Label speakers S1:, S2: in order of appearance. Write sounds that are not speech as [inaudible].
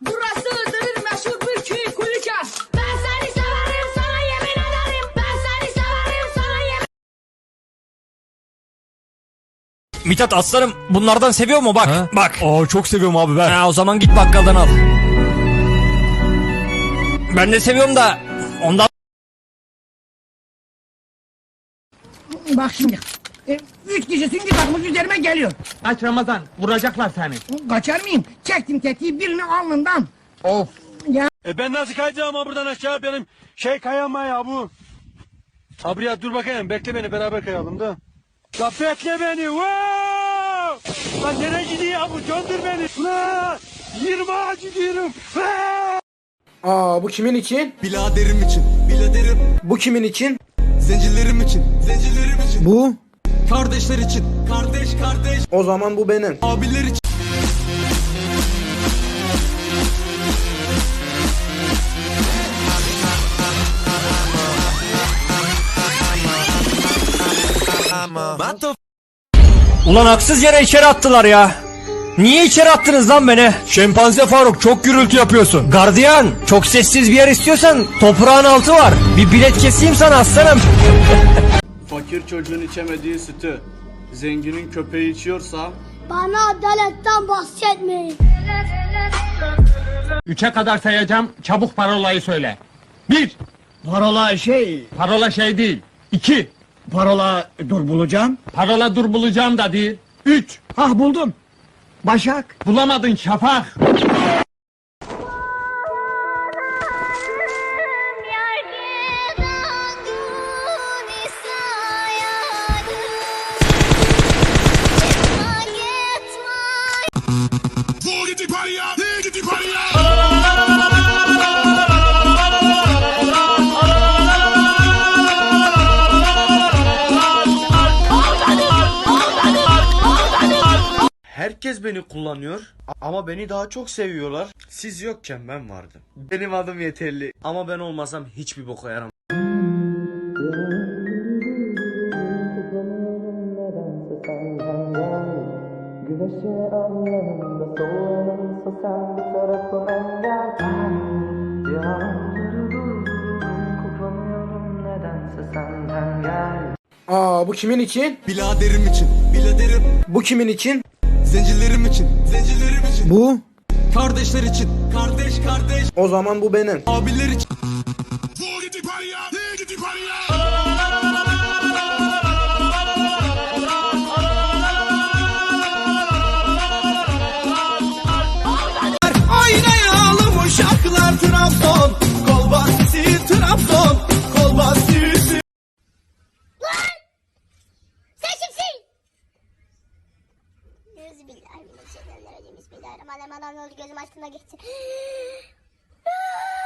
S1: Burası Iğdır'ın meşhur bir köyü Kulüken. Ben seni severim sana
S2: yemin ederim. Ben
S1: seni severim sana yemin
S3: Mithat aslanım bunlardan seviyor mu bak Ha? bak. Aa çok seviyorum abi ben. Ha, o zaman git bakkaldan al. Ben de seviyorum da ondan
S4: Bak şimdi. E, üç kişi süngü takmış üzerime geliyor.
S5: Aç Ramazan vuracaklar seni.
S4: Kaçar mıyım? Çektim tetiği birini alnından.
S5: Of.
S4: Ya
S6: E ben nasıl kayacağım ama buradan aşağı benim şey kayama ya bu. Abi ya dur bakayım bekle beni beraber kayalım da. Ya bekle beni. Wow! Lan nereye gidiyor ya bu? Döndür beni. Ulan! 20 ağacı gidiyorum.
S7: Aa bu kimin için?
S8: Biladerim için, biladerim.
S7: Bu kimin için?
S8: Zencilerim için, zencilerim için.
S7: Bu.
S8: Kardeşler için, kardeş kardeş.
S7: O zaman bu benim.
S8: Abiler için.
S3: Ulan haksız yere içeri attılar ya. Niye içeri attınız lan beni? Şempanze Faruk çok gürültü yapıyorsun. Gardiyan çok sessiz bir yer istiyorsan toprağın altı var. Bir bilet keseyim sana aslanım. [laughs]
S9: Fakir çocuğun
S10: içemediği sütü
S9: zenginin
S10: köpeği
S9: içiyorsa
S2: Bana adaletten bahsetmeyin.
S5: Üçe kadar sayacağım. Çabuk parolayı söyle. Bir.
S4: parola şey,
S5: Parola şey değil. İki.
S4: parola dur bulacağım.
S5: Parola dur bulacağım da değil. Üç.
S4: Ah buldum. Başak.
S5: Bulamadın şafak.
S10: Herkes beni kullanıyor ama beni daha çok seviyorlar. Siz yokken ben vardım. Benim adım yeterli ama ben olmasam hiçbir boka yaramam.
S7: Aa bu kimin için?
S8: Biladerim için, biladerim.
S7: Bu kimin için?
S8: Zencilerim için, zencilerim için.
S7: Bu.
S8: Kardeşler için, kardeş kardeş.
S7: O zaman bu benim.
S8: Abiler için.
S11: Bismillahirrahmanirrahim. Ne oldu gözüm açtığına geçti. [gasps] Ah!